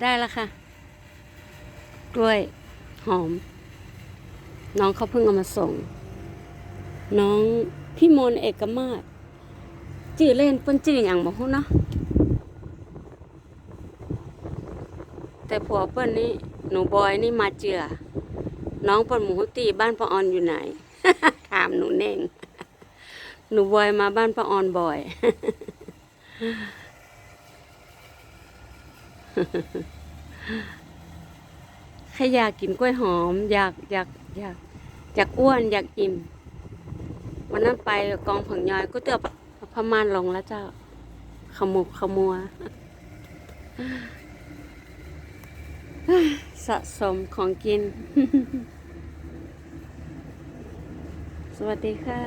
ได้แล้วค่ะ กล้วยหอม น้องเขาเพิ่งเอามาส่ง น้องพี่มนเอกมาศจื่อเล่นเปิ้นจื่ออย่างบอกฮู้เนาะแต่ผัวเปิ้นนี่หนูบอยนี่มาเจือ น้องเปิ้นหมูตีบ้านป้าออนอยู่ไหน ถามหนูเน่ง หนูบอยมาบ้านป้าออนบ่อย แค่อยากกินกล้วยหอม อยากอยากอยากอยากอ้วน อยากอิ่ม วันนั้นไปกองผงยอยก็เตือพม่านลงแล้วเจ้า ขมุกขมัว สะสมของกิน สวัสดีค่ะ